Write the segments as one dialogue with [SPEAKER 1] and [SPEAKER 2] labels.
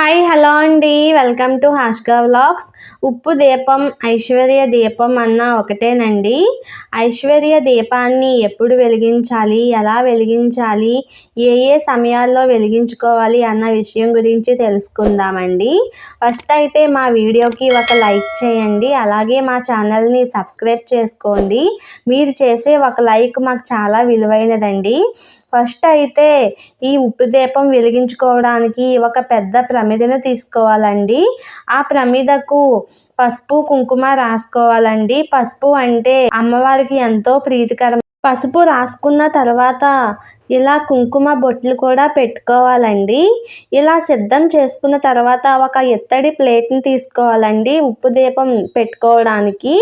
[SPEAKER 1] Hi hello అండి. Welcome to హాష్గా vlogs. ఉప్పు దీపం ఐశ్వర్య దీపం అన్న ఒకటేనండి. ఐశ్వర్య దీపాన్ని ఎప్పుడు వెలిగించాలి? ఎలా వెలిగించాలి? ఏ ఏ సమయాల్లో వెలిగించుకోవాలి అన్న విషయం గురించి తెలుసుకుందామండి. ఫస్ట్ అయితే మా వీడియోకి ఒక లైక్ చేయండి. అలాగే మా ఛానల్ని సబ్స్క్రైబ్ చేసుకోండి. మీరు చేసే ఒక లైక్ మాకు చాలా విలువైనదండి. ఫస్ట్ అయితే ఈ ఉప్పు దీపం వెలిగించుకోవడానికి ఒక పెద్ద ప్రమిదను తీసుకోవాలండి. ఆ ప్రమిదకు పసుపు కుంకుమ రాసుకోవాలండి. పసుపు అంటే అమ్మవారికి ఎంతో ప్రీతికరం. పసుపు రాసుకున్న తర్వాత ఇలా కుంకుమ బొట్లు కూడా పెట్టుకోవాలండి. ఇలా సిద్ధం చేసుకున్న తర్వాత ఒక ఇత్తడి ప్లేట్ని తీసుకోవాలండి ఉప్పు దీపం పెట్టుకోవడానికి.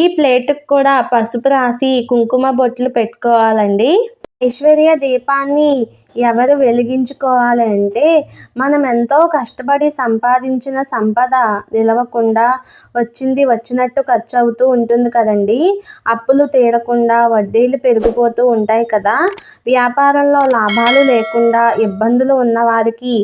[SPEAKER 1] ఈ ప్లేట్కి కూడా పసుపు రాసి కుంకుమ బొట్లు పెట్టుకోవాలండి. ఐశ్వర్య దీపాన్ని ఎవరు వెలిగించుకోవాలి అంటే మనం ఎంతో కష్టపడి సంపాదించిన సంపద నిలవకుండా వచ్చింది వచ్చినట్టు ఖర్చు అవుతూ ఉంటుంది కదండి. అప్పులు తీరకుండా వడ్డీలు పెరిగిపోతూ ఉంటాయి కదా. వ్యాపారంలో లాభాలు లేకుండా ఇబ్బందులు ఉన్న వారికి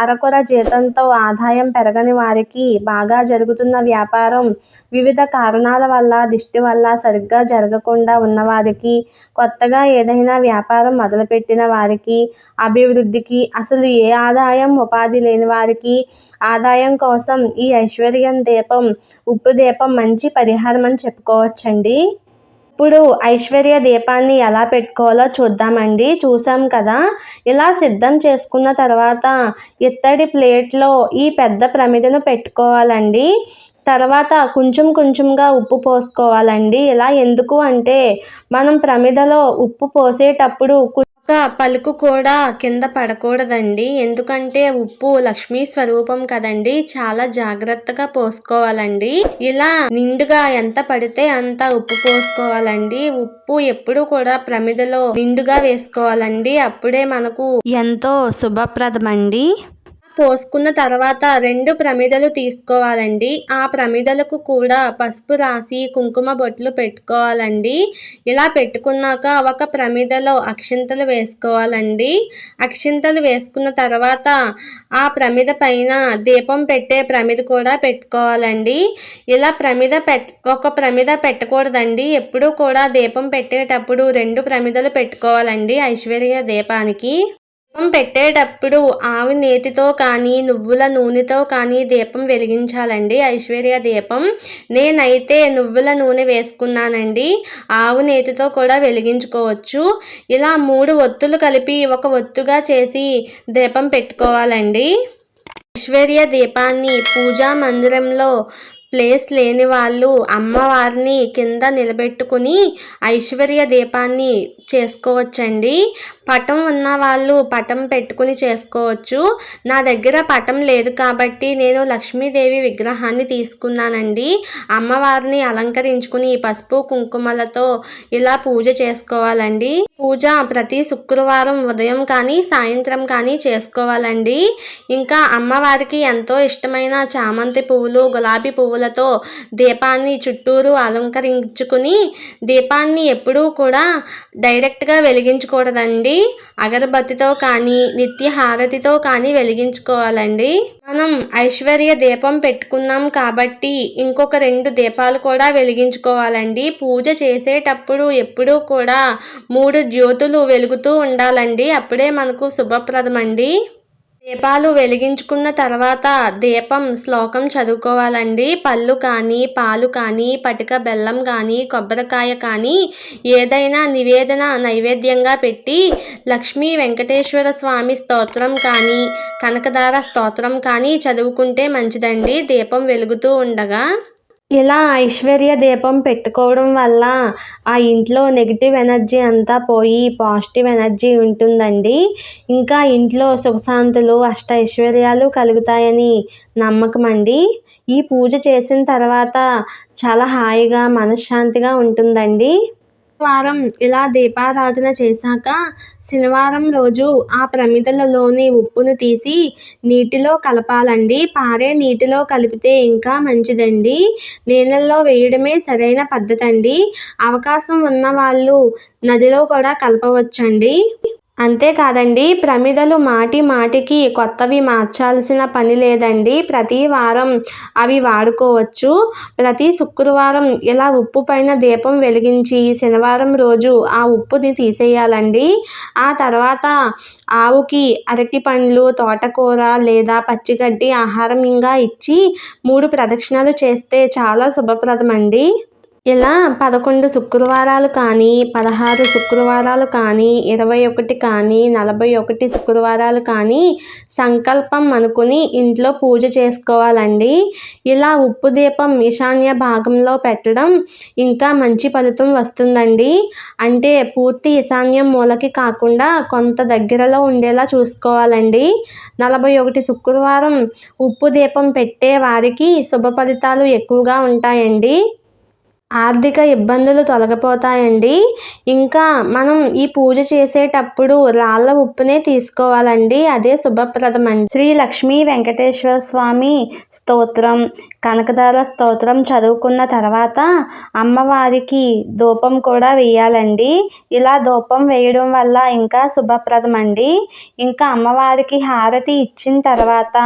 [SPEAKER 1] అరకొర జీతంతో ఆదాయం పెరగని వారికి బాగా జరుగుతున్న వ్యాపారం వివిధ కారణాల వల్ల దిష్టి వల్ల సరిగ్గా జరగకుండా ఉన్నవారికి కొత్తగా ఏదైనా వ్యాపారం మొదలుపెట్టిన వారికి అభివృద్ధికి అసలు ఏ ఆదాయం ఉపాధి లేని వారికి ఆదాయం కోసం ఈ ఐశ్వర్యం దీపం ఉప్పు దీపం మంచి పరిహారం అని చెప్పుకోవచ్చండి. ఇప్పుడు ఐశ్వర్య దీపాన్ని ఎలా పెట్టుకోవాలో చూద్దామండి. చూసాం కదా ఇలా సిద్ధం చేసుకున్న తర్వాత ఇత్తడి ప్లేట్లో ఈ పెద్ద ప్రమిదను పెట్టుకోవాలండి. తర్వాత కొంచెం కొంచెంగా ఉప్పు పోసుకోవాలండి. ఇలా ఎందుకు అంటే మనం ప్రమిదలో ఉప్పు పోసేటప్పుడు ఒక్క పలుకు కూడా కింద పడకూడదండి. ఎందుకంటే ఉప్పు లక్ష్మీ స్వరూపం కదండి. చాలా జాగ్రత్తగా పోసుకోవాలండి. ఇలా నిండుగా ఎంత పడితే అంత ఉప్పు పోసుకోవాలండి. ఉప్పు ఎప్పుడు కూడా ప్రమిదలో నిండుగా వేసుకోవాలండి. అప్పుడే మనకు ఎంతో శుభప్రదమండి. పోసుకున్న తర్వాత రెండు ప్రమిదలు తీసుకోవాలండి. ఆ ప్రమిదలకు కూడా పసుపు రాసి కుంకుమ బొట్లు పెట్టుకోవాలండి. ఇలా పెట్టుకున్నాక ఒక ప్రమిదలో అక్షింతలు వేసుకోవాలండి. అక్షింతలు వేసుకున్న తర్వాత ఆ ప్రమిద పైన దీపం పెట్టే ప్రమిద కూడా పెట్టుకోవాలండి. ఇలా ప్రమిద పెట్ ఒక ప్రమిద పెట్టకూడదండి. ఎప్పుడూ కూడా దీపం పెట్టేటప్పుడు రెండు ప్రమిదలు పెట్టుకోవాలండి ఐశ్వర్య దీపానికి. దీపం పెట్టేటప్పుడు ఆవు నేతితో కానీ నువ్వుల నూనెతో కానీ దీపం వెలిగించాలండి. ఐశ్వర్య దీపం. నేనైతే నువ్వుల నూనె వేసుకున్నానండి. ఆవు నేతితో కూడా వెలిగించుకోవచ్చు. ఇలా మూడు ఒత్తులు కలిపి ఒక ఒత్తుగా చేసి దీపం పెట్టుకోవాలండి. ఐశ్వర్య దీపాన్ని పూజా మందిరంలో ప్లేస్ లేని వాళ్ళు అమ్మవారిని కింద నిలబెట్టుకుని ఐశ్వర్య దీపాన్ని చేసుకోవచ్చండి. పటం ఉన్న వాళ్ళు పటం పెట్టుకుని చేసుకోవచ్చు. నా దగ్గర పటం లేదు కాబట్టి నేను లక్ష్మీదేవి విగ్రహాన్ని తీసుకున్నానండి. అమ్మవారిని అలంకరించుకుని పసుపు కుంకుమలతో ఇలా పూజ చేసుకోవాలండి. పూజ ప్రతి శుక్రవారం ఉదయం కానీ సాయంత్రం కానీ చేసుకోవాలండి. ఇంకా అమ్మవారికి ఎంతో ఇష్టమైన చామంతి పువ్వులు గులాబీ పువ్వులతో దీపాన్ని చుట్టూరు అలంకరించుకుని దీపాన్ని ఎప్పుడూ కూడా డైరెక్ట్గా వెలిగించకూడదండి అగరబత్తితో కానీ నిత్య హారతితో కానీ వెలిగించుకోవాలండి. మనం ఐశ్వర్య దీపం పెట్టుకున్నాం కాబట్టి ఇంకొక రెండు దీపాలు కూడా వెలిగించుకోవాలండి. పూజ చేసేటప్పుడు ఎప్పుడూ కూడా మూడు జ్యోతులు వెలుగుతూ ఉండాలండి. అప్పుడే మనకు శుభప్రదమండి. దీపాలు వెలిగించుకున్న తర్వాత దీపం శ్లోకం చదువుకోవాలండి. పళ్ళు కానీ పాలు కానీ పటిక బెల్లం కానీ కొబ్బరికాయ కానీ ఏదైనా నివేదన నైవేద్యంగా పెట్టి లక్ష్మీ వెంకటేశ్వర స్వామి స్తోత్రం కానీ కనకదార స్తోత్రం కానీ చదువుకుంటే మంచిదండి. దీపం వెలుగుతూ ఉండగా. ఇలా ఐశ్వర్య దీపం పెట్టుకోవడం వల్ల ఆ ఇంట్లో నెగిటివ్ ఎనర్జీ అంతా పోయి పాజిటివ్ ఎనర్జీ ఉంటుందండి. ఇంకా ఇంట్లో సుఖశాంతులు అష్ట ఐశ్వర్యాలు కలుగుతాయని నమ్మకం అండి ఈ పూజ చేసిన తర్వాత చాలా హాయిగా మనశ్శాంతిగా ఉంటుందండి. వారం ఇలా దీపారాధన చేశాక శనివారం రోజు ఆ ప్రమిదలలోని ఉప్పును తీసి నీటిలో కలపాలండి. పారే నీటిలో కలిపితే ఇంకా మంచిదండి. నీళ్ళల్లో వేయడమే సరైన పద్ధతి అండి అవకాశం ఉన్న వాళ్ళు నదిలో కూడా కలపవచ్చండి. అంతేకాదండి ప్రమిదలు మాటి మాటికి కొత్తవి మార్చాల్సిన పని లేదండి. ప్రతి వారం అవి వాడుకోవచ్చు. ప్రతి శుక్రవారం ఇలా ఉప్పు పైన దీపం వెలిగించి శనివారం రోజు ఆ ఉప్పుని తీసేయాలండి. ఆ తర్వాత ఆవుకి అరటి పండ్లు తోటకూర లేదా పచ్చిగడ్డి ఆహారంగా ఇచ్చి మూడు ప్రదక్షిణలు చేస్తే చాలా శుభప్రదమండి. ఇలా పదకొండు శుక్రవారాలు కానీ పదహారు శుక్రవారాలు కానీ ఇరవై ఒకటి కానీ నలభై ఒకటి శుక్రవారాలు కానీ సంకల్పం అనుకుని ఇంట్లో పూజ చేసుకోవాలండి. ఇలా ఉప్పు దీపం ఈశాన్య భాగంలో పెట్టడం ఇంకా మంచి ఫలితం వస్తుందండి. అంటే పూర్తి ఈశాన్యం మూలకి కాకుండా కొంత దగ్గరలో ఉండేలా చూసుకోవాలండి. నలభై ఒకటి శుక్రవారం ఉప్పు దీపం పెట్టే వారికి శుభ ఫలితాలు ఎక్కువగా ఉంటాయండి. ఆర్థిక ఇబ్బందులు తొలగిపోతాయండి. ఇంకా మనం ఈ పూజ చేసేటప్పుడు రాళ్ళ ఉప్పునే తీసుకోవాలండి. అదే శుభప్రదం అండి శ్రీ లక్ష్మీ వెంకటేశ్వర స్వామి స్తోత్రం కనకదార స్తోత్రం చదువుకున్న తర్వాత అమ్మవారికి ధూపం కూడా వేయాలండి. ఇలా ధూపం వేయడం వల్ల ఇంకా శుభప్రదం అండి ఇంకా అమ్మవారికి హారతి ఇచ్చిన తర్వాత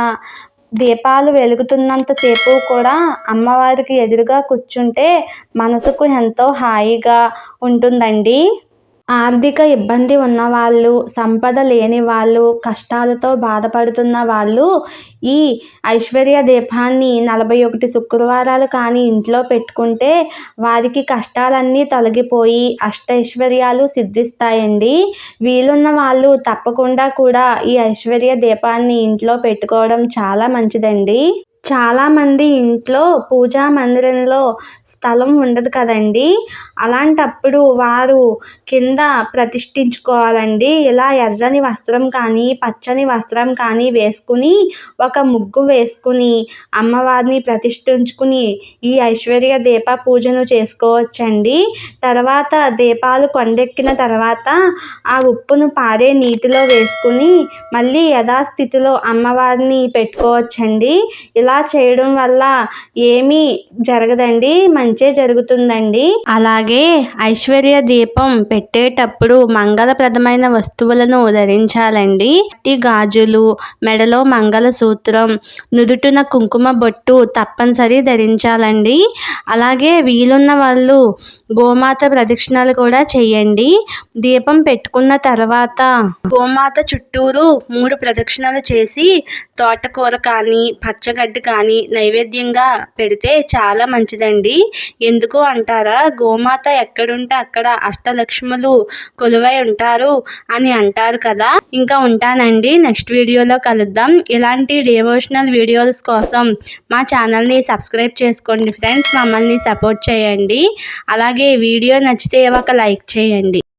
[SPEAKER 1] దీపాలు వెలుగుతున్నంతసేపు కూడా అమ్మవారికి ఎదురుగా కూర్చుంటే మనసుకు ఎంతో హాయిగా ఉంటుందండి. ఆర్థిక ఇబ్బంది ఉన్నవాళ్ళు సంపద లేని వాళ్ళు కష్టాలతో బాధపడుతున్న వాళ్ళు ఈ ఐశ్వర్య దీపాన్ని నలభై ఒకటి శుక్రవారాలు కానీ ఇంట్లో పెట్టుకుంటే వారికి కష్టాలన్నీ తొలగిపోయి అష్టైశ్వర్యాలు సిద్ధిస్తాయండి. వీలున్న వాళ్ళు తప్పకుండా కూడా ఈ ఐశ్వర్య దీపాన్ని ఇంట్లో పెట్టుకోవడం చాలా మంచిదండి. చాలామంది ఇంట్లో పూజా మందిరంలో స్థలం ఉండదు కదండి. అలాంటప్పుడు వారు కింద ప్రతిష్ఠించుకోవాలండి. ఇలా ఎర్రని వస్త్రం కానీ పచ్చని వస్త్రం కానీ వేసుకుని ఒక ముగ్గు వేసుకుని అమ్మవారిని ప్రతిష్ఠించుకుని ఈ ఐశ్వర్య దీప పూజను చేసుకోవచ్చండి. తర్వాత దీపాలు కొండెక్కిన తర్వాత ఆ ఉప్పును పారే నీటిలో వేసుకుని మళ్ళీ యథాస్థితిలో అమ్మవారిని పెట్టుకోవచ్చండి. ఇలా అలా చేయడం వల్ల ఏమీ జరగదండి మంచే జరుగుతుందండి. అలాగే ఐశ్వర్య దీపం పెట్టేటప్పుడు మంగళప్రదమైన వస్తువులను ధరించాలండి. ఈ గాజులు మెడలో మంగళ సూత్రం నుదుటిన కుంకుమ బొట్టు తప్పనిసరి ధరించాలండి. అలాగే వీలున్న వాళ్ళు గోమాత ప్రదక్షిణలు కూడా చేయండి. దీపం పెట్టుకున్న తర్వాత గోమాత చుట్టూరు మూడు ప్రదక్షిణలు చేసి తోటకూర కానీ పచ్చగడ్డి కానీ నైవేద్యంగా పెడితే చాలా మంచిదండి. ఎందుకు అంటారా? గోమాత ఎక్కడుంటే అక్కడ అష్టలక్ష్ములు కొలువై ఉంటారు అని అంటారు కదా. ఇంకా ఉంటానండి. నెక్స్ట్ వీడియోలో కలుద్దాం. ఇలాంటి డివోషనల్ వీడియోస్ కోసం మా ఛానల్ని సబ్స్క్రైబ్ చేసుకోండి ఫ్రెండ్స్. మమ్మల్ని సపోర్ట్ చేయండి. అలాగే వీడియో నచ్చితే ఒక లైక్ చేయండి.